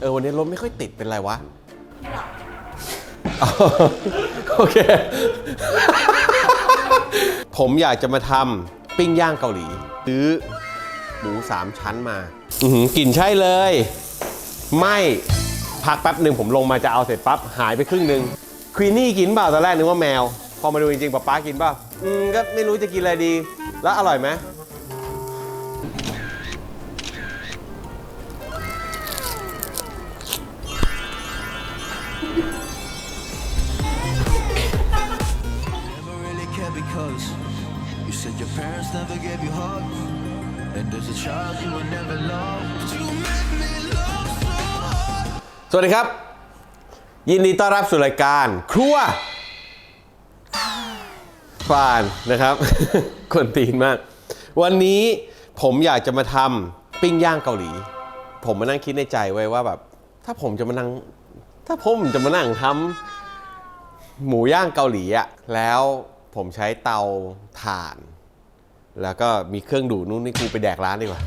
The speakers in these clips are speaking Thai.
เออวันนี้รถไม่ค่อยติดเป็นไรวะอ๋อโอเค ผมอยากจะมาทำปิ้งย่างเกาหลี ซื้อหมูสามชั้นมา อือหือกลิ่นใช่เลย ไม่พักแป๊บหนึ่งผมลงมาจะเอาเสร็จปั๊บหายไปครึ่งหนึ่งควีนี่กินเปล่าตอนแรกนึกว่าแมว พอมาดูจริงๆป๊าป๊ากินเปล่าอืมก็ไม่รู้จะกินอะไรดี แล้วอร่อยไหม วัสดีครับ ยินดีต้อนรับสู่รายการครัวฟานนะครับ คนตีนมาก วันนี้ผมอยากจะมาทำปิ้งย่างเกาหลี ผมมานั่งคิดในใจไว้ว่าแบบ ถ้าผมจะมานั่ง ถ้าผมจะมานั่งทำหมูย่างเกาหลีอะแล้วผมใช้เตาถ่าน แล้วก็มีเครื่องดูดนู่นนี่กูไปแดกร้านดีกว่า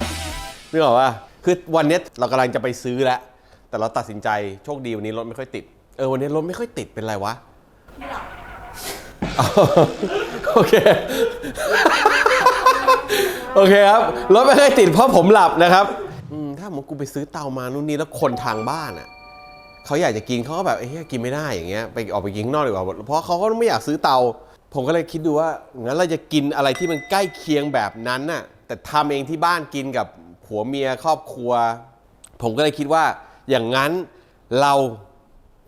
นึกออกว่าคือวันนี้เรากำลังจะไปซื้อแล้ว แต่เราตัดสินใจโชคดีวันนี้รถไม่ค่อยติด เออวันนี้รถไม่ค่อยติดเป็นไรวะอ๋อโอเค โอเคครับ รถไม่ค่อยติดเพราะผมหลับนะครับอืมถ้าผมกูไปซื้อเตามานู่นนี่แล้วคนทางบ้านอะเขาอยากจะกินเขาก็แบบเอ้ยกินไม่ได้อย่างเงี้ยไปออกไปกินข้างนอกดีกว่าเพราะเขาก็ไม่อยากซื้อเตา ผมก็เลยคิดดูว่างั้นเราจะกินอะไรที่มันใกล้เคียงแบบนั้นน่ะแต่ทำเองที่บ้านกินกับผัวเมียครอบครัว ผมก็เลยคิดว่า อย่างนั้นเรา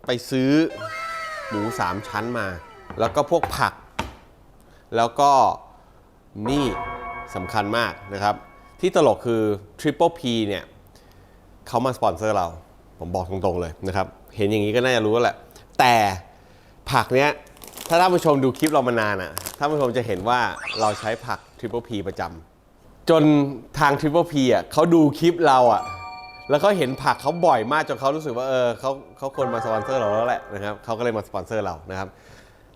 ไปซื้อหมูสามชั้นมา แล้วก็พวกผัก แล้วก็นี่สำคัญมากนะครับ ที่ตลกคือ Triple P เนี่ยเขามาสปอนเซอร์เรา ผมบอกตรงๆเลยนะครับ เห็นอย่างนี้ก็น่าจะรู้แล้วแหละ แต่ผักเนี้ยถ้าท่านผู้ชมดูคลิปเรามานานอะท่านผู้ชมจะเห็นว่าเราใช้ผัก Triple P ประจำจนทาง Triple P อะเขาดูคลิปเราอะ แล้วเขาเห็นผักเขาบ่อยมากจนเขารู้สึกว่าเออเขาเขาควรมาสปอนเซอร์เราแล้วแหละนะครับเขาก็เลยมาสปอนเซอร์เรานะครับ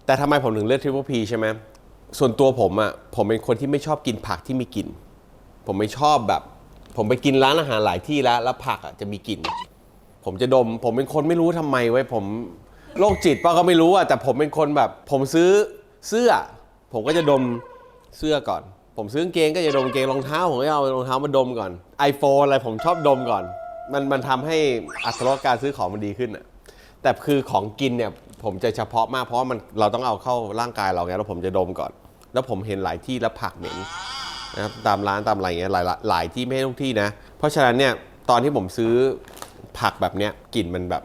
แต่ทำไมผมถึงเลือก Triple P ใช่ไหมส่วนตัวผมอะผมเป็นคนที่ไม่ชอบกินผักที่มีกลิ่นผมไม่ชอบแบบ ผมไปกินร้านอาหารหลายที่แล้วแล้วผักอะจะมีกลิ่นผมจะดม ผมเป็นคนไม่รู้ทำไมไว้ยผมโรคจิตป่ะก็ไม่รู้อะแต่ผมเป็นคนแบบ ผมซื้อเสื้อ ผมก็จะดมเสื้อก่อน ผมซื้อกางเกงก็จะดมกางเกงรองเท้าผมก็เอารองเท้ามาดมก่อน iPhone อะไรผมชอบดมก่อน มันมันทำให้อัตราการซื้อของมันดีขึ้นอะแต่คือของกินเนี่ยผมจะเฉพาะมากเพราะว่ามันเราต้องเอาเข้าร่างกายเราไงแล้วผมจะดมก่อน แล้วผมเห็นหลายที่แล้วผักเหม็นนะครับตามร้านตามอะไรอย่างเงี้ยหลายหลายที่ไม่ใช่ทุกที่นะ เพราะฉะนั้นเนี่ยตอนที่ผมซื้อผักแบบเนี้ยกลิ่นมันแบบ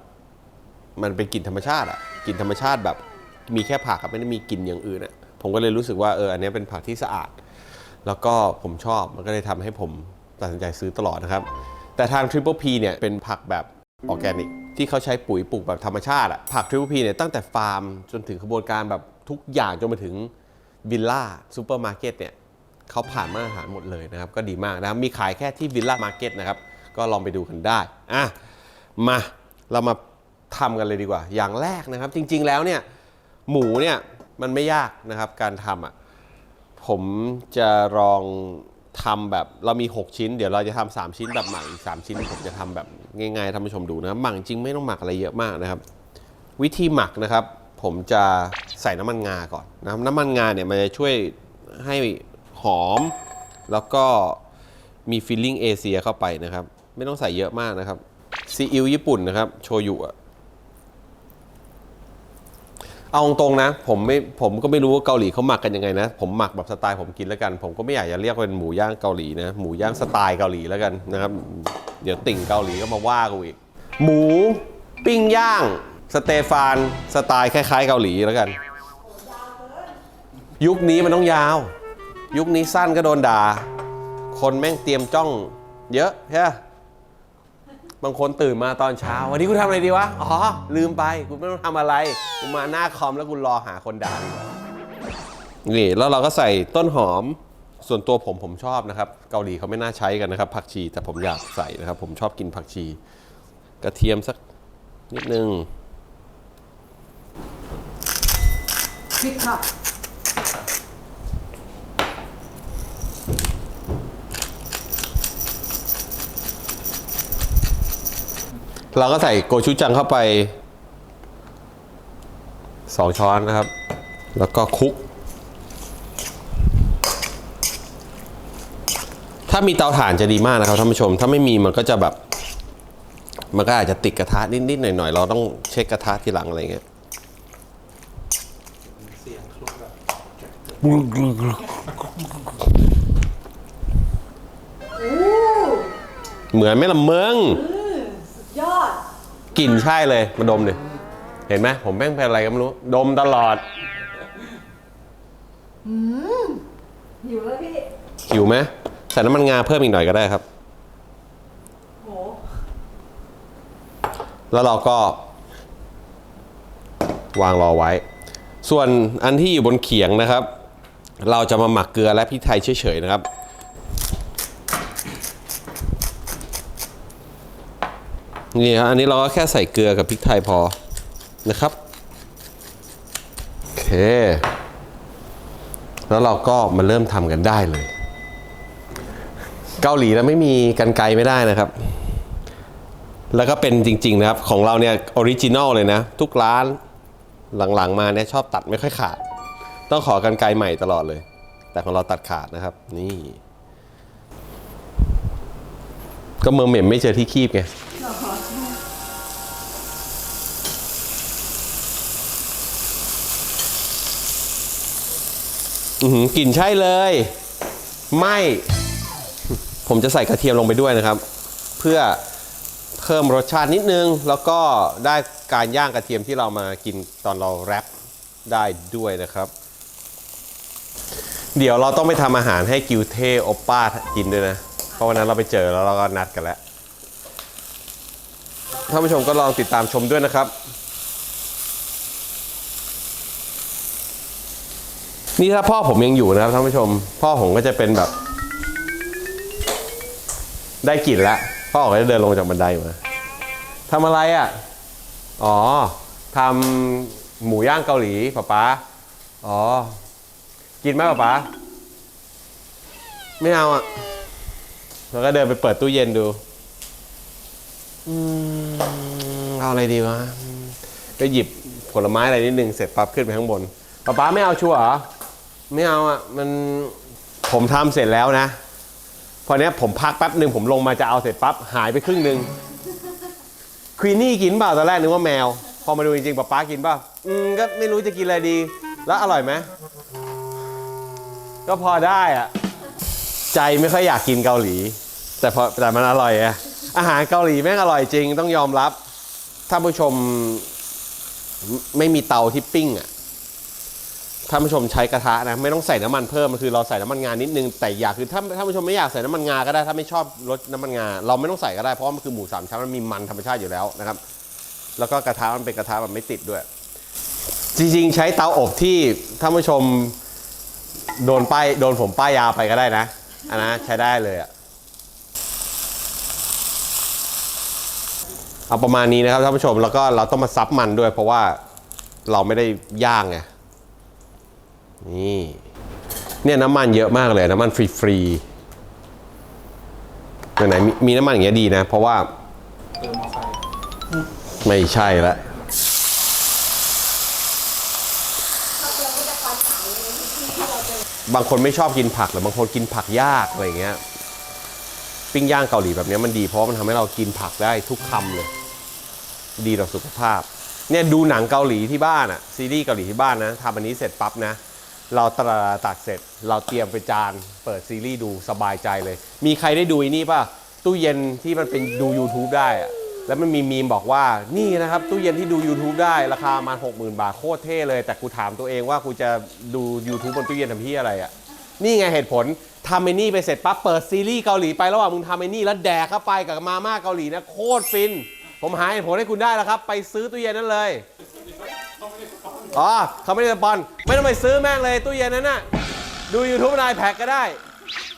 มันเป็นกลิ่นธรรมชาติอะกลิ่นธรรมชาติแบบ มีแค่ผักอะไม่ได้มีกลิ่นอย่างอื่นอะผมก็เลยรู้สึกว่าเอออันเนี้ยเป็นผักที่สะอาด แล้วก็ผมชอบมันก็เลยทำให้ผมตัดสินใจซื้อตลอดนะครับ แต่ทาง Triple P เนี่ยเป็นผักแบบออร์แกนิก ที่เขาใช้ปุ๋ยปลูกแบบธรรมชาติอะผัก Triple P เนี่ยตั้งแต่ฟาร์มจนถึงกระบวนการแบบทุกอย่างจนมาถึงวิลล่าซูเปอร์มาร์เก็ตเนี่ยเขาผ่านมาตรฐานหมดเลยนะครับ ก็ดีมากนะครับ มีขายแค่ที่วิลล่ามาร์เก็ตนะครับ ก็ลองไปดูกันได้อะมาเรามาทำกันเลยดีกว่า อย่างแรกนะครับ จริง ๆแล้วเนี่ยหมูเนี่ยมันไม่ยากนะครับ การทำอะผมจะลอง ทำแบบเรามี 6 ชิ้น เดี๋ยวเราจะทำ3ชิ้นแบบหมักอีก3ชิ้นผมจะทำแบบง่ายๆท่านผู้ชมดูนะหมักจริงไม่ต้องหมักอะไรเยอะมากนะครับ วิธีหมักนะครับ ผมจะใส่น้ำมันงาก่อนนะครับน้ำมันงาเนี่ยมันจะช่วยให้หอม แล้วก็มีฟิลลิ่งเอเชียเข้าไปนะครับ ไม่ต้องใส่เยอะมากนะครับซีอิ๊วญี่ปุ่นนะครับโชยุอะ เอาตรงๆนะผมไม่ผมก็ไม่รู้ว่าเกาหลีเขาหมักกันยังไงนะ ผมหมักแบบสไตล์ผมกินแล้วกัน ผมก็ไม่อยากจะเรียกเป็นหมูย่างเกาหลีนะหมูย่างสไตล์เกาหลีแล้วกันนะครับเดี๋ยวติ่งเกาหลีก็มาว่ากูอีกหมูปิ้งย่างสเตฟานสไตล์คล้ายๆ เกาหลีแล้วกัน ยุคนี้มันต้องยาว ยุคนี้สั้นก็โดนด่าคนแม่งเตรียมจ้อง เยอะใช่ปะ บางคนตื่นมาตอนเช้า วันนี้กูทำอะไรดีวะ อ๋อ ลืมไป กูไม่ต้องทำอะไร กูมาหน้าคอมแล้วกูรอหาคนด่าดีกว่านี่แล้วเราก็ใส่ต้นหอม ส่วนตัวผมผมชอบนะครับ เกาหลีเขาไม่น่าใช้กันนะครับ ผักชี แต่ผมอยากใส่นะครับ ผมชอบกินผักชี กระเทียมสักนิดนึงพริกค่ะ เราก็ใส่โกชูจังเข้าไปสองช้อนนะครับ แล้วก็คลุก ถ้ามีเตาถ่านจะดีมากนะครับท่านผู้ชม ถ้าไม่มีมันก็จะแบบ มันก็อาจจะติดกระทะนิดๆหน่อยๆ เราต้องเช็คกระทะทีหลังอะไรเงี้ยเหมือนไหม่ละเมืองยอด กลิ่นใช่เลย มาดมดิ เห็นไหมผมแม่งเป็นอะไรก็ไม่รู้ ดมตลอดหิวแล้วพี่ หิวไหมใส่น้ำมันงาเพิ่มอีกหน่อยก็ได้ครับ โห แล้วเราก็ วางรอไว้ ส่วนอันที่อยู่บนเขียงนะครับ เราจะมาหมักเกลือและพริกไทยเฉยๆนะครับ นี่ครับอันนี้เราก็แค่ใส่เกลือกับพริกไทยพอนะครับโอเค แล้วเราก็มาเริ่มทำกันได้เลย เกาหลีแล้วไม่มีกันไกรไม่ได้นะครับ แล้วก็เป็นจริง ๆ นะครับ ของเราเนี่ยออริจินอลเลยนะ ทุกร้านหลังๆ มาเนี่ยชอบตัดไม่ค่อยขาด ต้องขอกันไกรใหม่ตลอดเลย แต่ของเราตัดขาดนะครับ นี่ ก็เมืองเหม็มไม่เจอที่คีบไง อืกลิ่นใช่เลย ไม่ ผมจะใส่กระเทียมลงไปด้วยนะครับ เพื่อเพิ่มรสชาตินิดนึง แล้วก็ได้การย่างกระเทียมที่เรามากินตอนเราแรปได้ด้วยนะครับ เดี๋ยวเราต้องไปทำอาหารให้กิวเทโอป้ากินด้วยนะ เพราะวันนั้นเราไปเจอแล้วเราก็นัดกันแล้วท่านผู้ชมก็ลองติดตามชมด้วยนะครับ นี่ถ้าพ่อผมยังอยู่นะครับท่านผู้ชม พ่อผมก็จะเป็นแบบ ได้กลิ่นแล้วพ่อก็จะเดินลงจากบันไดมาทำอะไรอะ อ๋อทำหมูย่างเกาหลีป๊าป๊าอ๋อ กินไหมป๊าป๊าไม่เอาอะแล้วก็เดินไปเปิดตู้เย็นดูอืมเอาอะไรดีวะก็หยิบผลไม้อะไรนิดนึงเสร็จปั๊บขึ้นไปข้างบนป๊าป๊าไม่เอาชัวร์เหรอ ไม่เอาอะมันผมทำเสร็จแล้วนะ พอเนี้ยผมพักแป๊บหนึ่งผมลงมาจะเอาเสร็จปั๊บหายไปครึ่งหนึ่งควีนี่กินเปล่าตอนแรกนึกว่าแมว พอมาดูจริงๆป๊าป๊ากินเปล่าอืมก็ไม่รู้จะกินอะไรดี แล้วอร่อยไหมก็พอได้อะใจไม่ค่อยอยากกินเกาหลี แต่พอแต่มันอร่อยอะอาหารเกาหลีแม่งอร่อยจริงต้องยอมรับ ถ้าผู้ชมไม่มีเตาที่ปิ้งอะ ท่านผู้ชมใช้กระทะนะไม่ต้องใส่น้ำมันเพิ่มคือเราใส่น้ำมันงานิดนึงแต่อยากคือถ้าท่านผู้ชมไม่อยากใส่น้ำมันงาก็ได้ถ้าไม่ชอบรสน้ำมันงาเราไม่ต้องใส่ก็ได้เพราะามันคือหมูสามชั้นมันมีมันธรรมชาติอยู่แล้วนะครับ แล้วก็กระทะมันเป็นกระทะแบบไม่ติดด้วย จริงๆ ใช้เตาอบที่ท่านผู้ชมโดนป้ายโดนผมป้ายยาไปก็ได้นะอันนะใช้ได้เลยอะเอาประมาณนี้นะครับท่านผู้ชมแล้วก็เราต้องมาซับมันด้วย เพราะว่าเราไม่ได้ย่างไง นี่ เนี่ยน้ำมันเยอะมากเลย น้ำมันฟรีๆไหนๆมีมีน้ำมันอย่างเงี้ยดีนะ เพราะว่าไม่ใช่ละบางคนไม่ชอบกินผักหรือบางคนกินผักยากอะไรอย่างเงี้ยปิ้งย่างเกาหลีแบบเนี้ยมันดีเพราะว่ามันทำให้เรากินผักได้ทุกคำเลย ดีต่อสุขภาพ เนี่ยดูหนังเกาหลีที่บ้านอะซีรีส์เกาหลีที่บ้านนะทำอันนี้เสร็จปั๊บนะ เราตราตักเสร็จ เราเตรียมไปจาน เปิดซีรีส์ดูสบายใจเลย มีใครได้ดูอ้นี่ป่ะ ตู้เย็นที่มันเป็นดู YouTube ได้อะแล้วมันมีมีมบอกว่านี่นะครับตู้เย็นที่ดู YouTube ได้ราคามาณ60,000บาทโคตรเท่เลย แต่กูถามตัวเองว่ากูจะดู YouTube บนตู้เย็นทำพี่อะไรอะนี่ไงเหตุผลทำไอ้นี่ไปเสร็จปั๊บเปิดซีรีส์เกาหลีไประหว่างมึงทำไอ้นี่แล้วแดกเข้าไปกับมาม่าเกาหลีนะโคตรฟิน ผมหาเหตุผลให้คุณได้แล้วครับ ไปซื้อตู้เย็นนั้นเลย อ๋อเขาไม่ได้สปอน ไม่ต้องไปซื้อแม่งเลยตู้เย็นนั้นน่ะ ดู YouTube นายแพ็กก็ได้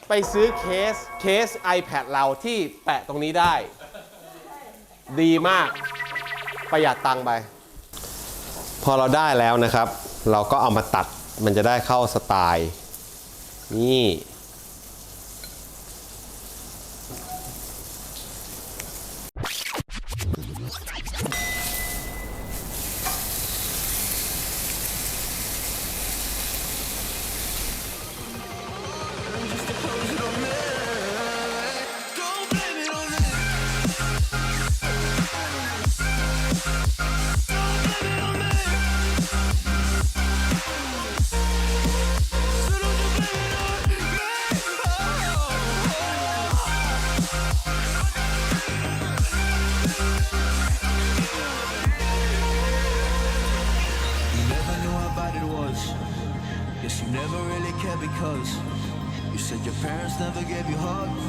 ไปซื้อเคสเคส iPad เราที่แปะตรงนี้ได้ ดีมาก ประหยัดตังค์ไป พอเราได้แล้วนะครับ เราก็เอามาตัดมันจะได้เข้าสไตล์ นี่ never gave you hugs.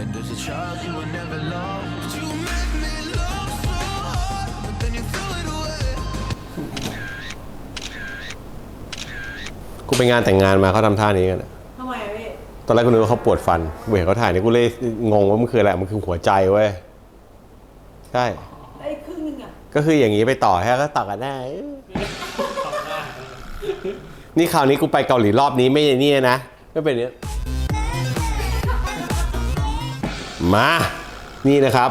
And as a child, you were never loved. But you made me love so hard, but then you threw it away. กูไปงานแต่งงานมาเขาทำท่านี้กันอะทำไมอะพี่ตอนแรกกูนึกว่าเขาปวดฟันเวทเขาถ่ายนี่กูเลยงงว่ามันคืออะไร มันคือหัวใจเว้ย ใช่ ไอ้ครึ่งนึงอะก็คืออย่างนี้ไปต่อแค่ก็ต่อกันได้นี่คราวนี้กูไปเกาหลีรอบนี้ไม่ใช่นี่นะไม่เป็นเนี้ย มา นี่นะครับ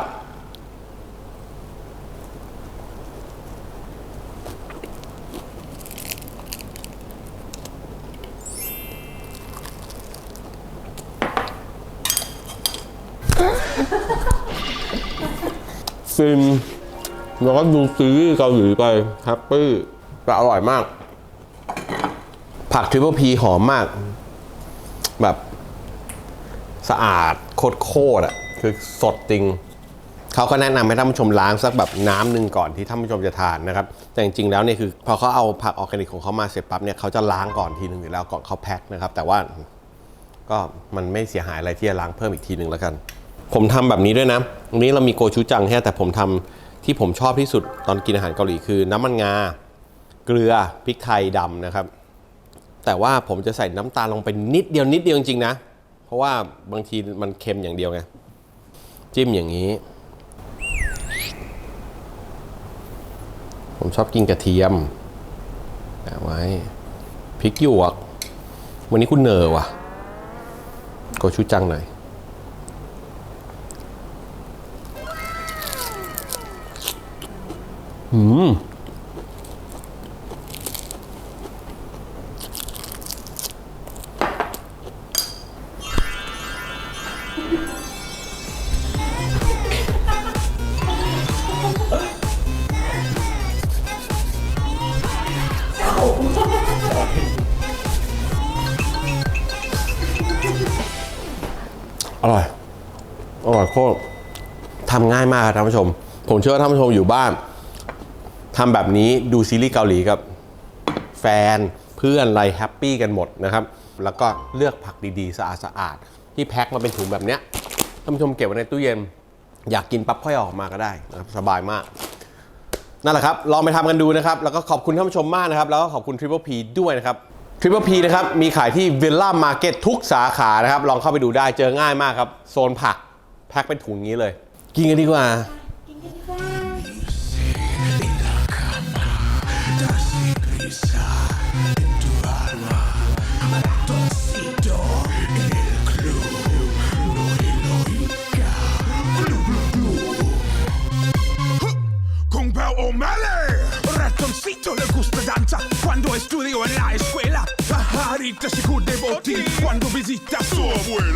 ฟินแล้วก็ดูซีรีส์เกาหลีไปแฮปปี้แต่อร่อยมาก ผักทริปเปิลพีหอมมาก แบบ สะอาดโคตรโคตรอะ คือสดจริง เขาก็แนะนำให้ท่านผู้ชมล้างสักแบบน้ำหนึ่งก่อนที่ท่านผู้ชมจะทานนะครับ แต่จริงๆแล้วเนี่ยคือพอเขาเอาผักออร์แกนิกของเขามาเสร็จปั๊บเนี่ยเขาจะล้างก่อนทีหนึ่งอยู่แล้วก่อนเขาแพ็คนะครับ แต่ว่าก็มันไม่เสียหายอะไรที่จะล้างเพิ่มอีกทีหนึ่งแล้วกัน ผมทำแบบนี้ด้วยนะวันนี้เรามีโกชูจังแค่แต่ผมทำที่ผมชอบที่สุดตอนกินอาหารเกาหลีคือน้ำมันงา เกลือพริกไทยดำนะครับ แต่ว่าผมจะใส่น้ำตาลลงไปนิดเดียวนิดเดียวจริงๆนะ เพราะว่าบางทีมันเค็มอย่างเดียวไง จิ้มอย่างนี้ ผมชอบกินกระเทียมแปะไว้พริกหยวก วันนี้คุณเนอร์ว่ะโกชูจังหน่อยอืม มากครับท่านผู้ชม ผมเชื่อว่าท่านผู้ชมอยู่บ้านทำแบบนี้ดูซีรีส์เกาหลีกับ แฟนเพื่อนอะไรแฮปปี้กันหมดนะครับ แล้วก็เลือกผักดีๆ สะอาดๆที่แพ็คมาเป็นถุงแบบเนี้ยท่านผู้ชมเก็บไว้ในตู้เย็น อยากกินปั๊บค่อยออกมาก็ได้นะครับสบายมากนั่นแหละครับ ลองไปทำกันดูนะครับ แล้วก็ขอบคุณท่านผู้ชมมากนะครับ แล้วก็ขอบคุณ Triple P ด้วยนะครับ Triple P นะครับ มีขายที่ Villa Market ทุกสาขานะครับ ลองเข้าไปดูได้ เจอง่ายมากครับ โซนผัก แพ็คเป็นถุงนี้เลย กินกันดีกว่า Con Pao O'Malley Ratoncito le gusta danza Cuando estudió en la escuela Pajarita se cubre botín Cuando visita su abuela